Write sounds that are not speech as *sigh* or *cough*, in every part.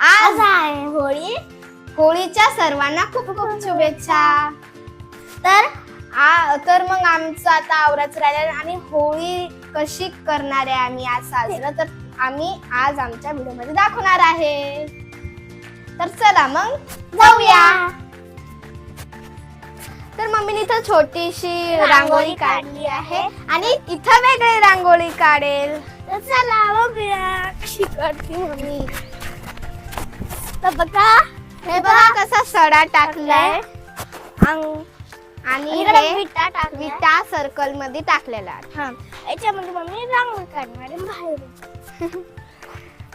आज आहे होळी. होळीच्या सर्वांना खूप खूप शुभेच्छा. तर आ, तर मग आमचं आता आवराचं राहिलं आणि होळी कशी करणार आहे आम्ही आज साजरं? तर आम्ही आज आमच्या व्हिडिओमध्ये दाखवणार आहे. तर चला मग जाऊया. तर मम्मीने इथं छोटीशी रांगोळी काढली आहे. आणि इथं वेगळी रांगोळी काढेल. तर चला बघूया कशी करते मम्मी. तर बघा हे बघा. कसा सडा टाकलाय. आणि हे विटा सर्कलमध्ये टाकलेला आहे. हा. याच्यामध्ये मम्मी रांगोळी काढणार आहे बाहेर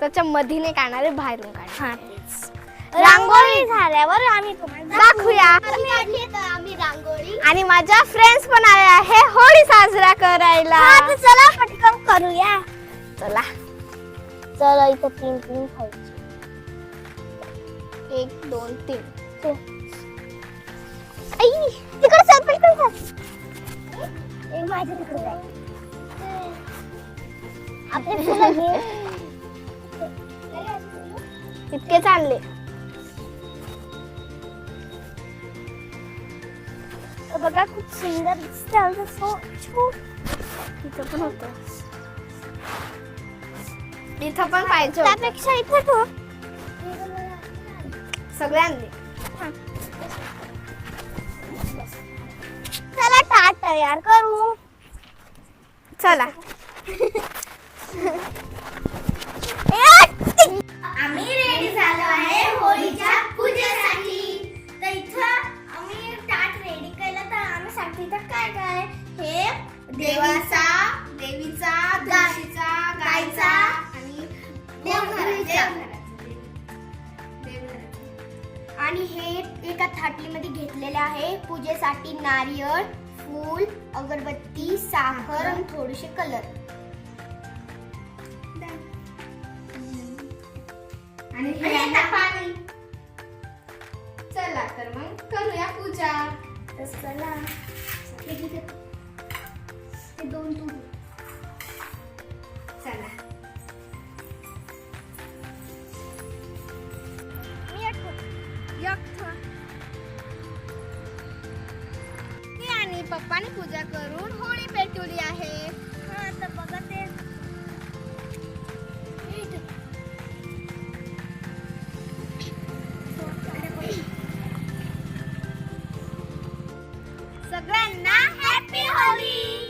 त्याच्या मधीने काढणारे बाहेरून हा. तेच रांगोळी झाल्यावर आम्ही तुम्हाला दाखवूया. आम्ही रांगोळी. आणि माझ्या फ्रेंड्स पण आले आहे. होळी साजरा करायला. हा तर चला पटकन करूया. चला. चला इथं तीन तीन खायची. एक दोन तीन. आई तिकडे चल पटकन ए माझ्या तिकडे जाय. आपले फुलं घे इतकेच आणले तर बघा खूप सुंदर दिसतं आमचं सो छो. इथं पण होत. इथं पण पाहिजे. त्यापेक्षा इथं ठेव. सगळे आणले चला टाट तयार करू. चला. *laughs* आम्ही रेडी झालो आहे होळीच्या पूजेसाठी. तर इथं आम्ही ताट रेडी केलं तर आम्ही सांगतो इथं काय काय? हे देवाचा आणि हे एका थाटलीमध्ये घेतलेले आहे. पूजेसाठी नारियल फूल अगरबत्ती साखर आणि थोडेसे कलर आणि हे पाणी. चला तर मग करूया पूजा. तर चला. हे दोन तू. चला. पप्पाने पूजा करून होळी पेटवली आहे. हा, तर बघा ते. सगळ्यांना हॅपी होळी!